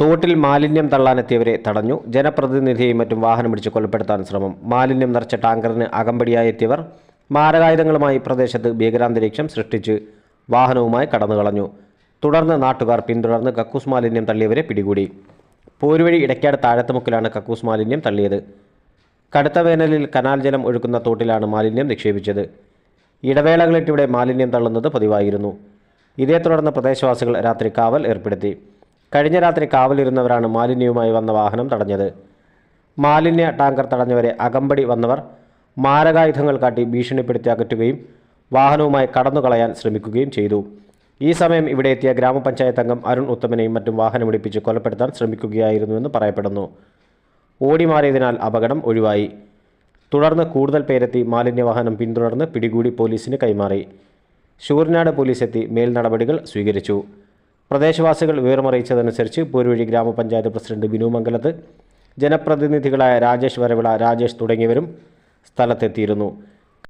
തോട്ടിൽ മാലിന്യം തള്ളാനെത്തിയവരെ തടഞ്ഞു. ജനപ്രതിനിധിയെയും മറ്റും വാഹനമിടിച്ച് കൊലപ്പെടുത്താൻ ശ്രമം. മാലിന്യം നിറച്ച ടാങ്കറിന് അകമ്പടിയായെത്തിയവർ മാരകായുധങ്ങളുമായി പ്രദേശത്ത് ഭീകരാന്തരീക്ഷം സൃഷ്ടിച്ച് വാഹനവുമായി കടന്നുകളഞ്ഞു. തുടർന്ന് നാട്ടുകാർ പിന്തുടർന്ന് കക്കൂസ് മാലിന്യം തള്ളിയവരെ പിടികൂടി. പോരുവഴി ഇടയ്ക്കാട് താഴത്തുമുക്കിലാണ് കക്കൂസ് മാലിന്യം തള്ളിയത്. കടുത്ത വേനലിൽ കനാൽ ജലം ഒഴുക്കുന്ന തോട്ടിലാണ് മാലിന്യം നിക്ഷേപിച്ചത്. ഇടവേളകളിട്ടിവിടെ മാലിന്യം തള്ളുന്നത് പതിവായിരുന്നു. ഇതേ തുടർന്ന് പ്രദേശവാസികൾ രാത്രി കാവൽ ഏർപ്പെടുത്തി. കഴിഞ്ഞ രാത്രി കാവലിരുന്നവരാണ് മാലിന്യവുമായി വന്ന വാഹനം തടഞ്ഞത്. മാലിന്യ ടാങ്കർ തടഞ്ഞവരെ അകമ്പടി വന്നവർ മാരകായുധങ്ങൾ കാട്ടി ഭീഷണിപ്പെടുത്തി അകറ്റുകയും വാഹനവുമായി കടന്നു കളയാൻ ശ്രമിക്കുകയും ചെയ്തു. ഈ സമയം ഇവിടെ എത്തിയ ഗ്രാമപഞ്ചായത്ത് അംഗം അരുൺ ഉത്തമനെയും മറ്റും വാഹനമിടിപ്പിച്ച് കൊലപ്പെടുത്താൻ ശ്രമിക്കുകയായിരുന്നുവെന്ന് പറയപ്പെടുന്നു. ഓടിമാറിയതിനാൽ അപകടം ഒഴിവായി. തുടർന്ന് കൂടുതൽ പേരെത്തി മാലിന്യവാഹനം പിന്തുടർന്ന് പിടികൂടി പോലീസിന് കൈമാറി. ശൂരനാട് പോലീസ് എത്തി മേൽ നടപടികൾ സ്വീകരിച്ചു. പ്രദേശവാസികൾ വിവരമറിയിച്ചതനുസരിച്ച് പൂരുവഴി ഗ്രാമപഞ്ചായത്ത് പ്രസിഡന്റ് ബിനു മംഗലത്ത് ജനപ്രതിനിധികളായ രാജേഷ് വരവിള രാജേഷ് തുടങ്ങിയവരും സ്ഥലത്തെത്തിയിരുന്നു.